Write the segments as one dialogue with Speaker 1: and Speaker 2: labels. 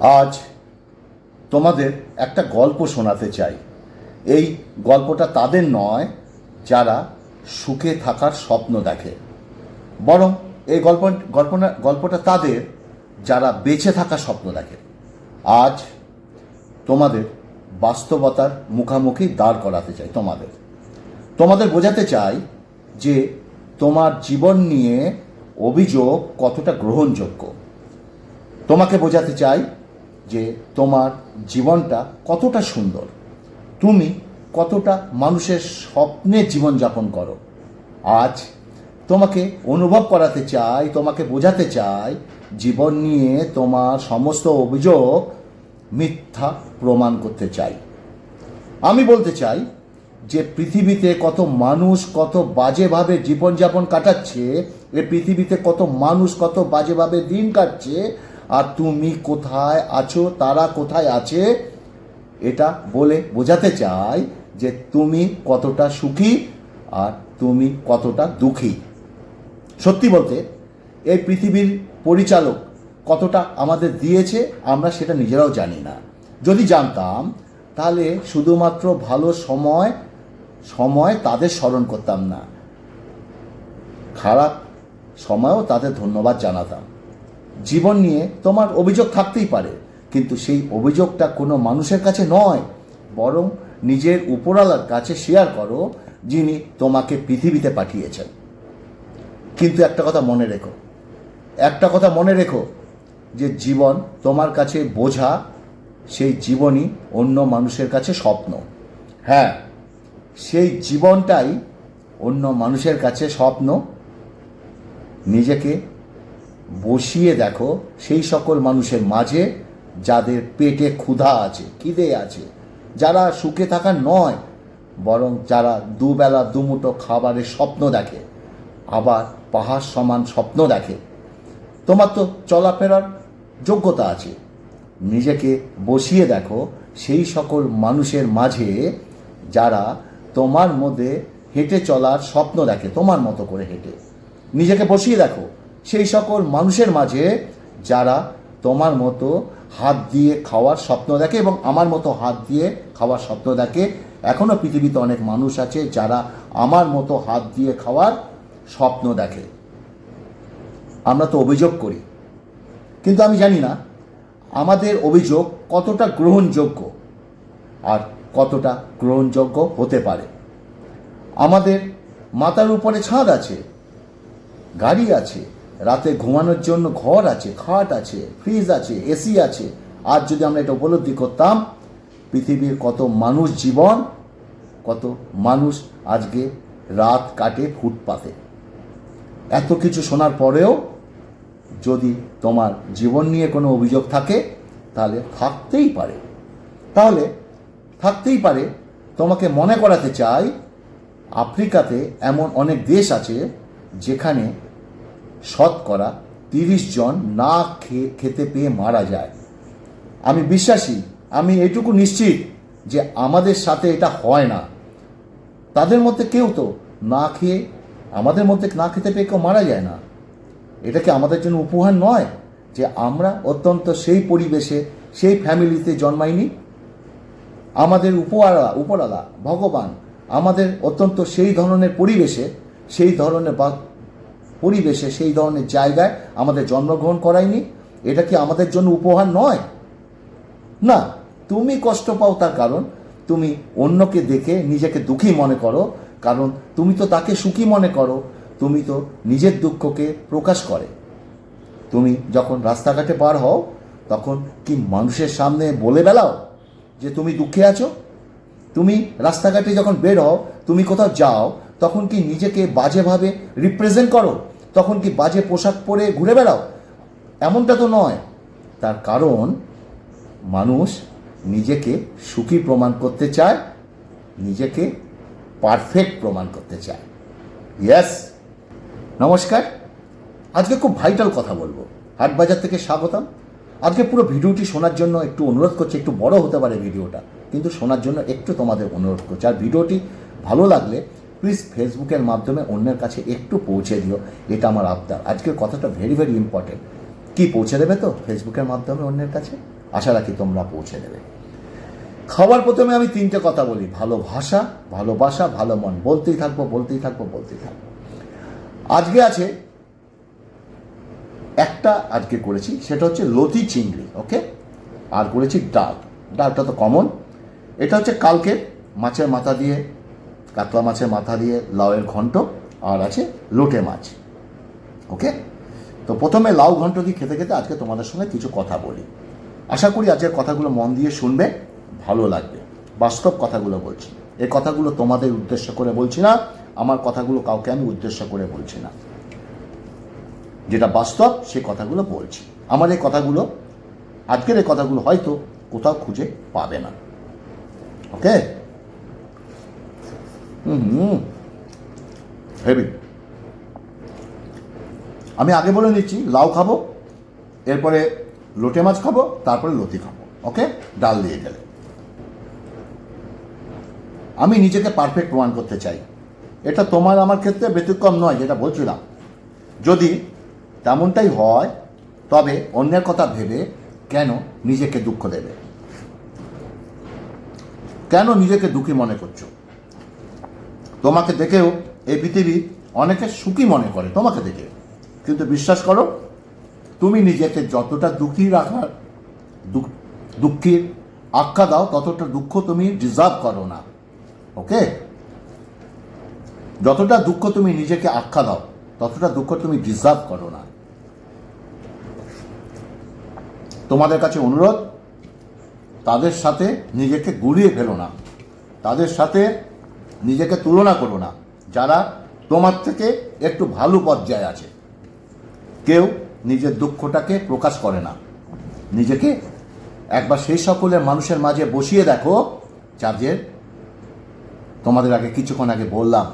Speaker 1: আজ তোমাদের একটা গল্প শোনাতে চাই। এই গল্পটা তাদের নয়, যারা সুখে থাকার স্বপ্ন দেখে। বরং এই গল্প, গল্পনা, গল্পটা তাদের, যারা বেঁচে থাকার স্বপ্ন দেখে। আজ তোমাদের বাস্তবতার মুখামুখি দাঁড় করাতে চাই, তোমাদের। তোমাদের বোঝাতে চাই যে তোমার জীবন নিয়ে অভিযোগ কতটা গ্রহণযোগ্য। তোমাকে বোঝাতে চাই যে তোমার জীবনটা কতটা সুন্দর। তুমি কতটা মানুষের স্বপ্নে জীবনযাপন করো। আজ তোমাকে অনুভব করাতে চাই, তোমাকে বোঝাতে চাই, জীবন নিয়ে তোমার সমস্ত অভিযোগ মিথ্যা প্রমাণ করতে চাই। আমি বলতে চাই যে পৃথিবীতে কত মানুষ কত বাজেভাবে জীবনযাপন কাটাচ্ছে, এ পৃথিবীতে কত মানুষ কত বাজেভাবে দিন কাটছে আর তুমি কোথায় আছো, তারা কোথায় আছে, এটা বলে বোঝাতে চাই যে তুমি কতটা সুখী আর তুমি কতটা দুঃখী। সত্যি বলতে, এই পৃথিবীর পরিচালক কতটা আমাদের দিয়েছে, আমরা সেটা নিজেরাও জানি না। যদি জানতাম, তাহলে শুধুমাত্র ভালো সময় সময় তাদের স্মরণ করতাম না। খারাপ সময়ও তাদের ধন্যবাদ জানাতাম। জীবন নিয়ে তোমার অভিযোগ থাকতেই পারে, কিন্তু সেই অভিযোগটা কোনো মানুষের কাছে নয়, বরং নিজের উপরওয়ালার কাছে শেয়ার করো, যিনি তোমাকে পৃথিবীতে পাঠিয়েছেন। কিন্তু একটা কথা মনে রেখো, একটা কথা মনে রেখো, যে জীবন তোমার কাছে বোঝা সেই জীবনই অন্য মানুষের কাছে স্বপ্ন। হ্যাঁ সেই জীবনটাই অন্য মানুষের কাছে স্বপ্ন, নিজেকে বসিয়ে দেখো সেই সকল মানুষের মাঝে যাদের পেটে ক্ষুধা আছে, খিদে আছে, যারা সুখে থাকা নয়, বরং যারা দুবেলা দুমুটো খাবারের স্বপ্ন দেখে, আবার পাহাড় সমান স্বপ্ন দেখে। তোমার তো চলাফেরার যোগ্যতা আছে। নিজেকে বসিয়ে দেখো সেই সকল মানুষের মাঝে যারা তোমার মধ্যে হেঁটে চলার স্বপ্ন দেখে, তোমার মতো করে হেঁটে। নিজেকে বসিয়ে দেখো। সেই সকল মানুষের মাঝে যারা তোমার মতো হাত দিয়ে খাওয়ার স্বপ্ন দেখে এবং আমার মতো হাত দিয়ে খাওয়ার স্বপ্ন দেখে এখনও পৃথিবীতে অনেক মানুষ আছে যারা আমার মতো হাত দিয়ে খাওয়ার স্বপ্ন দেখে। আমরা তো অভিযোগ করি, কিন্তু আমি জানি না আমাদের অভিযোগ কতটা গ্রহণযোগ্য আর কতটা গ্রহণযোগ্য হতে পারে। আমাদের মাথার উপরে ছাদ আছে, গাড়ি আছে রাতে ঘুমানোর জন্য ঘর আছে, খাট আছে ফ্রিজ আছে এসি আছে। আজ যদি আমরা এটা উপলব্ধি করতাম, পৃথিবীর কত মানুষ জীবন, কত মানুষ আজকে রাত কাটে ফুটপাতে। এত কিছু শোনার পরেও যদি তোমার জীবন নিয়ে কোনো অভিযোগ থাকে, তাহলে থাকতেই পারে। তাহলে থাকতেই পারে। তোমাকে মনে করাতে চাই, আফ্রিকাতে এমন অনেক দেশ আছে, যেখানে শতকরা তিরিশ জন না খেয়ে, খেতে পেয়ে মারা যায়। আমি বিশ্বাসী, আমি এটুকু নিশ্চিত যে আমাদের সাথে এটা হয় না। তাদের মধ্যে কেউ তো না খেয়ে, আমাদের মধ্যে না খেতে পেয়ে কেউ মারা যায় না। এটা কি আমাদের জন্য উপহার নয় যে আমরা অত্যন্ত সেই পরিবেশে, সেই ফ্যামিলিতে জন্মাইনি? আমাদের উপরালা উপরালা ভগবান আমাদের অত্যন্ত সেই ধরনের পরিবেশে, সেই ধরনের পরিবেশে সেই ধরনের জায়গায় আমাদের জন্মগ্রহণ করায়নি। এটা কি আমাদের জন্য উপহার নয়? না, তুমি কষ্ট পাও তার কারণ, তুমি অন্যকে দেখে নিজেকে দুঃখী মনে করো, কারণ তুমি তো তাকে সুখী মনে করো, তুমি তো নিজের দুঃখকে প্রকাশ করে। তুমি যখন রাস্তাঘাটে পার হও, তখন কি মানুষের সামনে বলে বেলাও যে তুমি দুঃখে আছো? তুমি রাস্তাঘাটে যখন বের হও, তুমি কোথাও যাও, তখন কি নিজেকে বাজেভাবে রিপ্রেজেন্ট করো? তখন কি বাজে পোশাক পরে ঘুরে বেড়াও? এমনটা তো নয়। তার কারণ, মানুষ নিজেকে সুখী প্রমাণ করতে চায়, নিজেকে পারফেক্ট প্রমাণ করতে চায়। ইয়াস নমস্কার। আজকে খুব ভাইটাল কথা বলব। হাটবাজার থেকে স্বাগতম। আজকে পুরো ভিডিওটি শোনার জন্য একটু অনুরোধ করছি, একটু বড় হতে পারে ভিডিওটা, কিন্তু শোনার জন্য একটু তোমাদের অনুরোধ করছি। আর ভিডিওটি ভালো লাগলে প্লিজ ফেসবুকের মাধ্যমে অন্যের কাছে একটু পৌঁছে দিও, এটা আমার আবদার। আজকের কথাটা ভেরি ভেরি ইম্পর্টেন্ট কি পৌঁছে দেবে তো ফেসবুকের মাধ্যমে অন্যের কাছে? আশা রাখি তোমরা পৌঁছে দেবে। খাবার প্রথমে আমি তিনটে কথা বলি, ভালো ভাষা ভালোবাসা ভালো মন। বলতেই থাকব বলতেই থাকব বলতেই থাকব। আজকে আছে একটা আজকে করেছি, সেটা হচ্ছে লতি চিংড়ি, ওকে? আর করেছি ডাল। ডালটা তো কমন এটা হচ্ছে কালকে মাছের মাথা দিয়ে কাতলা মাছের মাথা দিয়ে লাউয়ের ঘন্ট আর আছে লোটে মাছ। ওকে? তো প্রথমে লাউ ঘন্ট দিয়ে খেতে খেতে আজকে তোমাদের সঙ্গে কিছু কথা বলি। আশা করি আজকের কথাগুলো মন দিয়ে শুনবে, ভালো লাগবে। বাস্তব কথাগুলো বলছি। এই কথাগুলো তোমাদের উদ্দেশ্য করে বলছি না, আমার কথাগুলো কাউকে আমি উদ্দেশ্য করে বলছি না। যেটা বাস্তব সে কথাগুলো বলছি। আমার এই কথাগুলো, আজকের এই কথাগুলো হয়তো কোথাও খুঁজে পাবে না। ওকে? হেভি আমি আগে বলে নিচ্ছি লাউ খাব, এরপরে লোটে মাছ খাব, তারপরে লতি খাব, ওকে? ডাল দিয়ে গেলে। আমি নিজেকে পারফেক্ট প্রমাণ করতে চাই। এটা তোমার আমার ক্ষেত্রে ব্যতিক্রম নয়, যেটা বলছিলাম। যদি তেমনটাই হয়, তবে অন্যের কথা ভেবে কেন নিজেকে দুঃখ দেবে? কেন নিজেকে দুঃখী মনে করছ? তোমাকে দেখেও এই পৃথিবী অনেকে সুখী মনে করে, তোমাকে দেখে। কিন্তু বিশ্বাস করো, তুমি নিজেকে যতটা দুঃখী রাখার, দুঃখ- দুঃখীর আখ্যা দাও, ততটা দুঃখ তুমি ডিজার্ভ করো না ওকে যতটা দুঃখ তুমি নিজেকে আখ্যা দাও, ততটা দুঃখ তুমি ডিজার্ভ করো না। তোমাদের কাছে অনুরোধ, তাদের সাথে নিজেকে গুড়িয়ে ফেলো না। তাদের সাথে নিজেকে তুলনা করো না, যারা তোমার থেকে একটু ভালো পর্যায়ে আছে। কেউ নিজের দুঃখটাকে প্রকাশ করে না। নিজেকে একবার সেই সকলের মানুষের মাঝে বসিয়ে দেখো যাদের তোমাদের আগে কিছুক্ষণ আগে বললাম।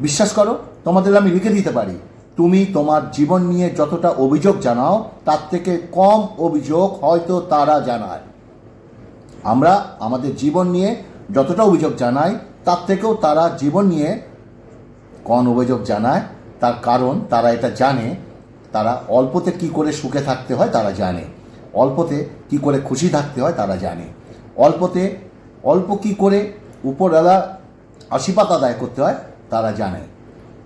Speaker 1: বিশ্বাস করো, তোমাদের আমি লিখে দিতে পারি। তুমি তোমার জীবন নিয়ে যতটা অভিযোগ জানাও, তার থেকে কম অভিযোগ হয়তো তারা জানায়। আমরা আমাদের জীবন নিয়ে যতটা অভিযোগ জানাই তার থেকেও তারা জীবন নিয়ে কন অভিযোগ জানায়। তার কারণ তারা এটা জানে, তারা অল্পতে কি করে সুখে থাকতে হয় তারা জানে। অল্পতে কি করে খুশি থাকতে হয় তারা জানে। অল্পতে অল্প কি করে উপরওয়ালা আশীর্বাদ আদায় করতে হয় তারা জানে।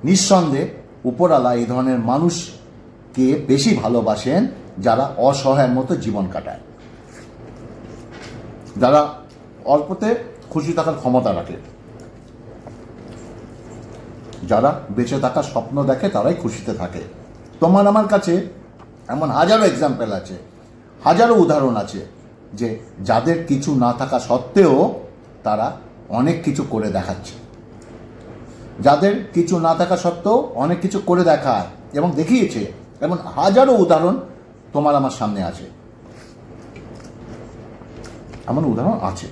Speaker 1: নিঃসন্দেহে উপরওয়ালা এই ধরনের মানুষকে বেশি ভালোবাসেন যারা অসহায়ের মতো জীবন কাটায়। যারা অল্পতে খুশি থাকার ক্ষমতা রাখে। যারা বেঁচে থাকার স্বপ্ন দেখে তারাই খুশিতে থাকে। তোমার আমার কাছে এমন হাজারো এক্সাম্পল আছে, হাজারো উদাহরণ আছে, যে যাদের কিছু না থাকা সত্ত্বেও তারা অনেক কিছু করে দেখাচ্ছে। যাদের কিছু না থাকা সত্ত্বেও অনেক কিছু করে দেখায় এবং দেখিয়েছে, এমন হাজারো উদাহরণ তোমার আমার সামনে আছে। এমন উদাহরণ আছে।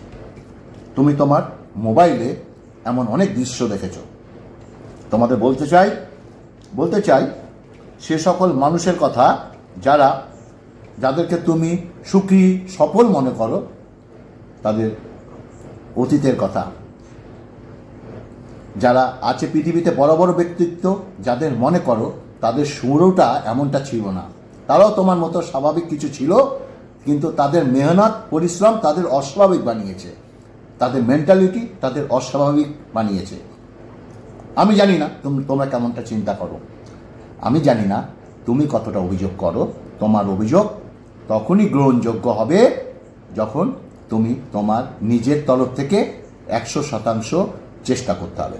Speaker 1: তুমি তোমার মোবাইলে এমন অনেক দৃশ্য দেখেছ। তোমাদের বলতে চাই বলতে চাই, সে সকল মানুষের কথা যারা, যাদেরকে তুমি সুখী, সফল মনে করো, তাদের অতীতের কথা। যারা আছে পৃথিবীতে বড় বড় ব্যক্তিত্ব, যাদের মনে করো, তাদের শুরুটা এমনটা ছিল না। তারাও তোমার মতো স্বাভাবিক কিছু ছিল, কিন্তু তাদের মেহনত, পরিশ্রম তাদের অস্বাভাবিক বানিয়েছে। তাদের মেন্টালিটি তাদের অস্বাভাবিক বানিয়েছে। আমি জানি না, তুমি, তোমরা কেমনটা চিন্তা করো। আমি জানি না, তুমি কতটা অভিযোগ করো। তোমার অভিযোগ তখনই গ্রহণযোগ্য হবে যখন তুমি তোমার নিজের তরফ থেকে একশো শতাংশ চেষ্টা করতে হবে।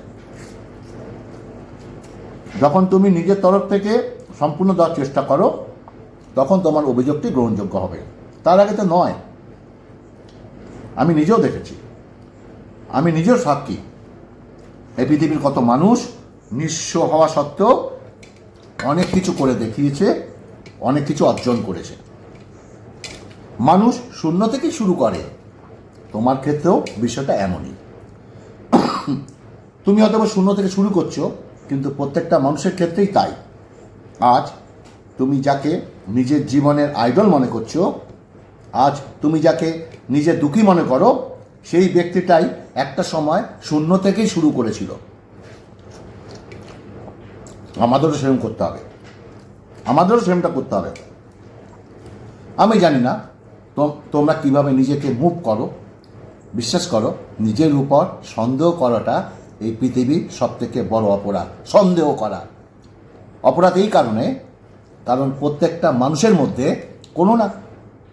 Speaker 1: যখন তুমি নিজের তরফ থেকে সম্পূর্ণ দেওয়ার চেষ্টা করো, তখন তোমার অভিযোগটি গ্রহণযোগ্য হবে। তার আগে তো নয়। আমি নিজেও দেখেছি। আমি নিজেও সাক্ষী। এই পৃথিবীর কত মানুষ নিঃস্ব হওয়া সত্ত্বেও অনেক কিছু করে দেখিয়েছে, অনেক কিছু অর্জন করেছে। মানুষ শূন্য থেকে শুরু করে। তোমার ক্ষেত্রেও বিষয়টা এমনই। তুমি হয়তো শূন্য থেকে শুরু করছ, কিন্তু প্রত্যেকটা মানুষের ক্ষেত্রেই তাই। আজ তুমি যাকে নিজের জীবনের আইডল মনে করছ, আজ তুমি যাকে নিজের দুঃখী মনে করো সেই ব্যক্তিটাই একটা সময় শূন্য থেকেই শুরু করেছিল। আমাদেরও সেরম করতে হবে। আমাদেরও সেরমটা করতে হবে। আমি জানি না তোমরা কীভাবে নিজেকে মুভ করো। বিশ্বাস করো, নিজের উপর সন্দেহ করাটা এই পৃথিবীর সব থেকে বড় অপরাধ। সন্দেহ করা। অপরাধ এই কারণে, কারণ প্রত্যেকটা মানুষের মধ্যে কোনো না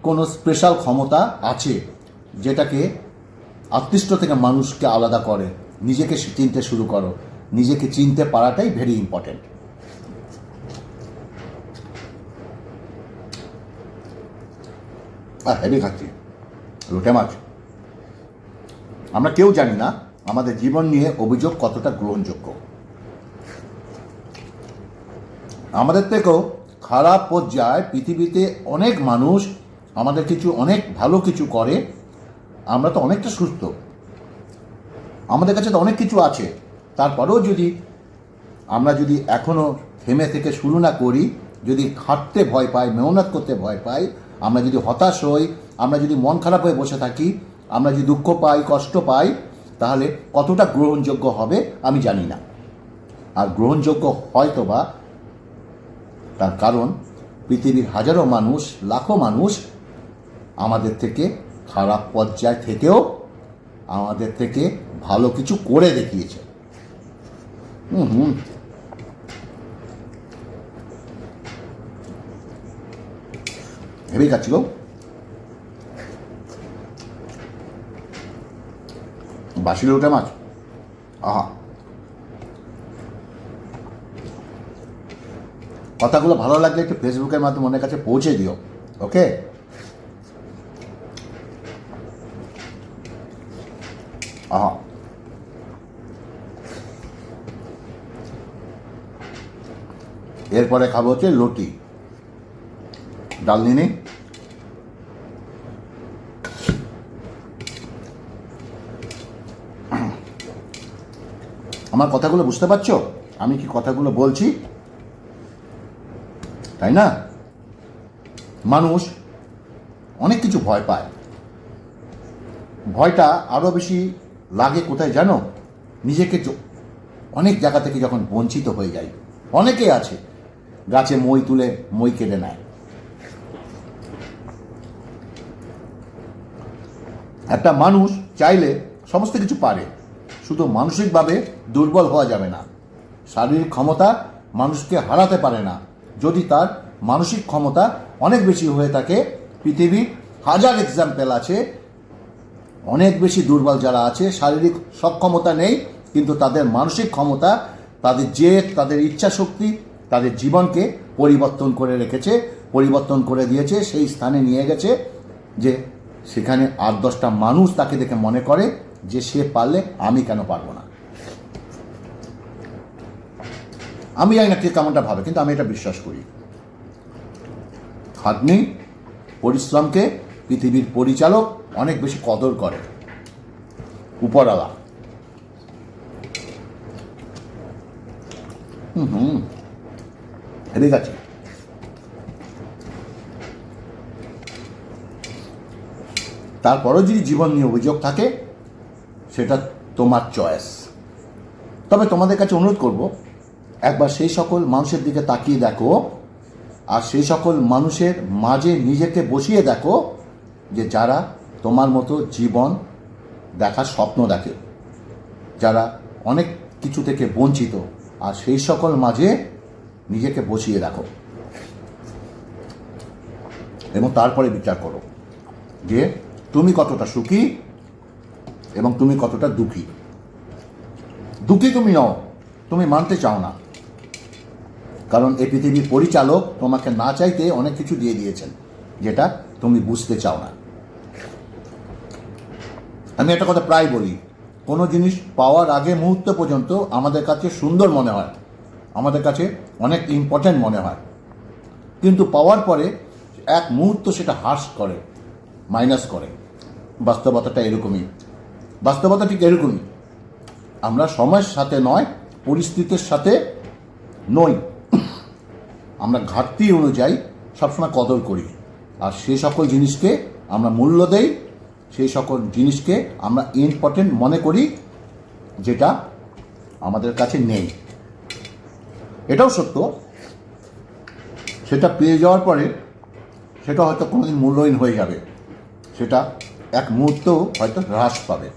Speaker 1: কোনো স্পেশাল ক্ষমতা আছে, যেটাকে আত্মীষ্ট থেকে মানুষকে আলাদা করে, নিজেকে চিনতে শুরু করো। নিজেকে চিনতে পারাটাই ভেরি ইম্পর্টেন্ট আর হেভি খাচ্ছি। লোটে মাছ। আমরা কেউ জানি না আমাদের জীবন নিয়ে অভিযোগ কতটা গ্রহণযোগ্য। আমাদের থেকেও খারাপ পর্যায়ে পৃথিবীতে অনেক মানুষ আমাদের কিছু, অনেক ভালো কিছু করে আমরা তো অনেকটা সুস্থ। আমাদের কাছে তো অনেক কিছু আছে। তারপরেও যদি আমরা যদি এখনও থেমে থেকে শুরু না করি, যদি খাটতে ভয় পাই, মেহনত করতে ভয় পাই, আমরা যদি হতাশ হই, আমরা যদি মন খারাপ হয়ে বসে থাকি, আমরা যদি দুঃখ পাই, কষ্ট পাই, তাহলে কতটা গ্রহণযোগ্য হবে আমি জানি না। আর গ্রহণযোগ্য হয়তো বা তার কারণ, পৃথিবীর হাজারো মানুষ, লাখো মানুষ আমাদের থেকে খারাপ পর্যায় থেকেও আমাদের থেকে ভালো কিছু করে দেখিয়েছে। হুম হুম। ভেবেই খাচ্ছি গো বাসি লোটে মাছ? আহা। কথাগুলো ভালো লাগলে একটু ফেসবুকের মাধ্যমে অনেক কাছে পৌঁছে দিও ওকে এরপরে খাব হচ্ছে লটি। ডাল নিয়ে আমার কথাগুলো বুঝতে পারছ? আমি কি কথাগুলো বলছি? তাই না? মানুষ অনেক কিছু ভয় পায়। ভয়টা আরও বেশি লাগে কোথায় জানো? নিজেকে অনেক জায়গা থেকে যখন বঞ্চিত হয়ে যায় অনেকে আছে গাছে মই তুলে মই কেটে নেয়। একটা মানুষ চাইলে সমস্ত কিছু পারে, শুধু মানসিকভাবে দুর্বল হওয়া যাবে না। শারীরিক ক্ষমতা মানুষকে হারাতে পারে না। যদি তার মানসিক ক্ষমতা অনেক বেশি হয়ে থাকে, পৃথিবীর হাজার এক্সাম্পল আছে। অনেক বেশি দুর্বল যারা আছে, শারীরিক সক্ষমতা নেই, কিন্তু তাদের মানসিক ক্ষমতা, তাদের জেদ, তাদের ইচ্ছা শক্তি তাদের জীবনকে পরিবর্তন করে রেখেছে, পরিবর্তন করে দিয়েছে, সেই স্থানে নিয়ে গেছে যে সেখানে আট দশটা মানুষ তাকে দেখে মনে করে যে সে পারলে আমি কেন পারব না। আমি জানি না কে কেমনটা ভাবে, কিন্তু আমি এটা বিশ্বাস করি। খাটনি পরিশ্রমকে পৃথিবীর পরিচালক অনেক বেশি কদর করে। উপরওয়ালা। হুম হুম। গেছে তারপরও যদি জীবন নিয়ে অভিযোগ থাকে, সেটা তোমার চয়েস তবে তোমাদের কাছে অনুরোধ করব, একবার সেই সকল মানুষের দিকে তাকিয়ে দেখো, আর সেই সকল মানুষের মাঝে নিজেকে বসিয়ে দেখো, যে যারা তোমার মতো জীবন দেখার স্বপ্ন দেখে, যারা অনেক কিছু থেকে বঞ্চিত, আর সেই সকল মাঝে নিজেকে বসিয়ে রাখো। এবং তারপরে বিচার করো যে তুমি কতটা সুখী এবং তুমি কতটা দুঃখী। দুঃখী তুমি নও, তুমি মানতে চাও না। কারণ এই পৃথিবীর পরিচালক তোমাকে না চাইতে অনেক কিছু দিয়ে দিয়েছেন, যেটা তুমি বুঝতে চাও না। আমি একটা কথা প্রায় বলি, কোনো জিনিস পাওয়ার আগে মুহূর্ত পর্যন্ত আমাদের কাছে সুন্দর মনে হয়, আমাদের কাছে অনেক ইম্পর্ট্যান্ট মনে হয়। কিন্তু পাওয়ার পরে এক মুহূর্ত সেটা হ্রাস করে মাইনাস করে। বাস্তবতাটা এরকমই। বাস্তবতা ঠিক এরকমই। আমরা সময়ের সাথে নয়, পরিস্থিতির সাথে নই। আমরা ঘাটতি অনুযায়ী সবসময় কদর করি। আর সে সকল জিনিসকে আমরা মূল্য দেই সেই সকল জিনিসকে আমরা ইম্পর্টেন্ট মনে করি, যেটা আমাদের কাছে নেই। এটাও সত্য। সেটা পেয়ে যাওয়ার পরে সেটা হয়তো কোনোদিন মূল্যহীন হয়ে যাবে। সেটা এক মুহূর্তেও হয়তো হ্রাস পাবে।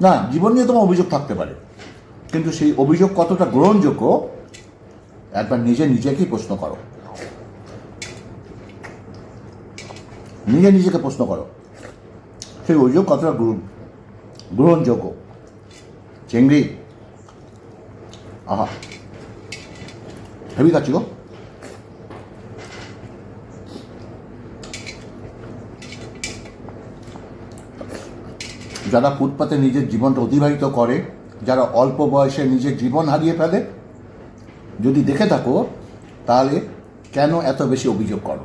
Speaker 1: না, জীবন নিয়ে তোমার অভিযোগ থাকতে পারে। কিন্তু সেই অভিযোগ কতটা গ্রহণযোগ্য, একবার নিজে নিজেকেই প্রশ্ন করো। নিজে নিজেকে প্রশ্ন করো। সেই অভিযোগ কতটা গ্রহণ- গ্রহণযোগ্য? চেংড়ি আহা হেভি খাচ্ছি গো যারা ফুটপাতে নিজের জীবনটা অতিবাহিত করে, যারা অল্প বয়সে নিজের জীবন হারিয়ে ফেলে, যদি দেখে থাকো, তাহলে কেন এত বেশি অভিযোগ করো?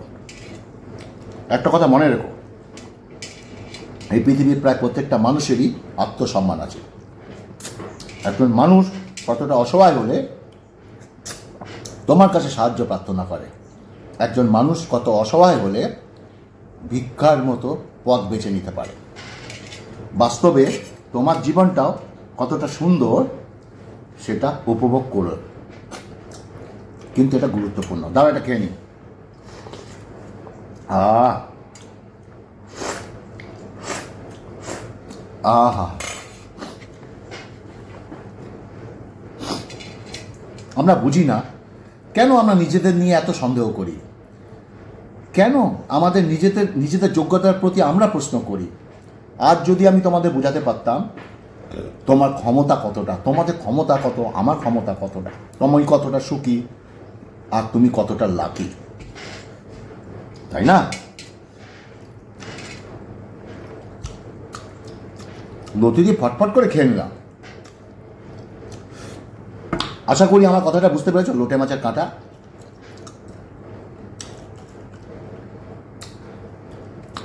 Speaker 1: একটা কথা মনে রেখো। এই পৃথিবীর প্রায় প্রত্যেকটা মানুষেরই আত্মসম্মান আছে। একজন মানুষ কতটা অসহায় হলে তোমার কাছে সাহায্য প্রার্থনা করে। একজন মানুষ কত অসহায় হলে ভিক্ষার মতো পথ বেছে নিতে পারে। বাস্তবে তোমার জীবনটাও কতটা সুন্দর সেটা উপভোগ করো। কিন্তু এটা গুরুত্বপূর্ণ। দাও এটা খেয়ে নি আহ। আহা। আমরা বুঝি না। কেন আমরা নিজেদের নিয়ে এত সন্দেহ করি? কেন আমাদের নিজেদের নিজেদের যোগ্যতার প্রতি আমরা প্রশ্ন করি? আজ যদি আমি তোমাদের বোঝাতে পারতাম, তোমার ক্ষমতা কতটা? তোমাদের ক্ষমতা কত? আমার ক্ষমতা কতটা? তুমি কতটা সুখী? আর তুমি কতটা লাকি তাই না? লতি দিয়ে ফটফট করে খেয়ে নিলাম। আশা করি আমার কথাটা বুঝতে পেরেছ? লোটে মাছের কাঁটা।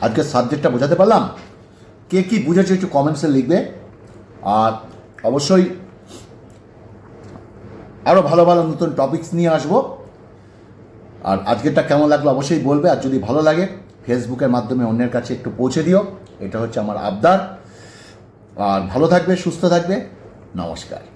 Speaker 1: আজকের সাবজেক্টটা বোঝাতে পারলাম। কে কি বুঝেছে একটু কমেন্টসে লিখবে। আর অবশ্যই আরও ভালো ভালো নতুন টপিকস নিয়ে আসব। আর আজকেরটা কেমন লাগল অবশ্যই বলবে। আর যদি ভালো লাগে ফেসবুকের মাধ্যমে অন্যের কাছে একটু পৌঁছে দিও। এটা হচ্ছে আমার আবদার। আর ভালো থাকবে, সুস্থ থাকবে। নমস্কার।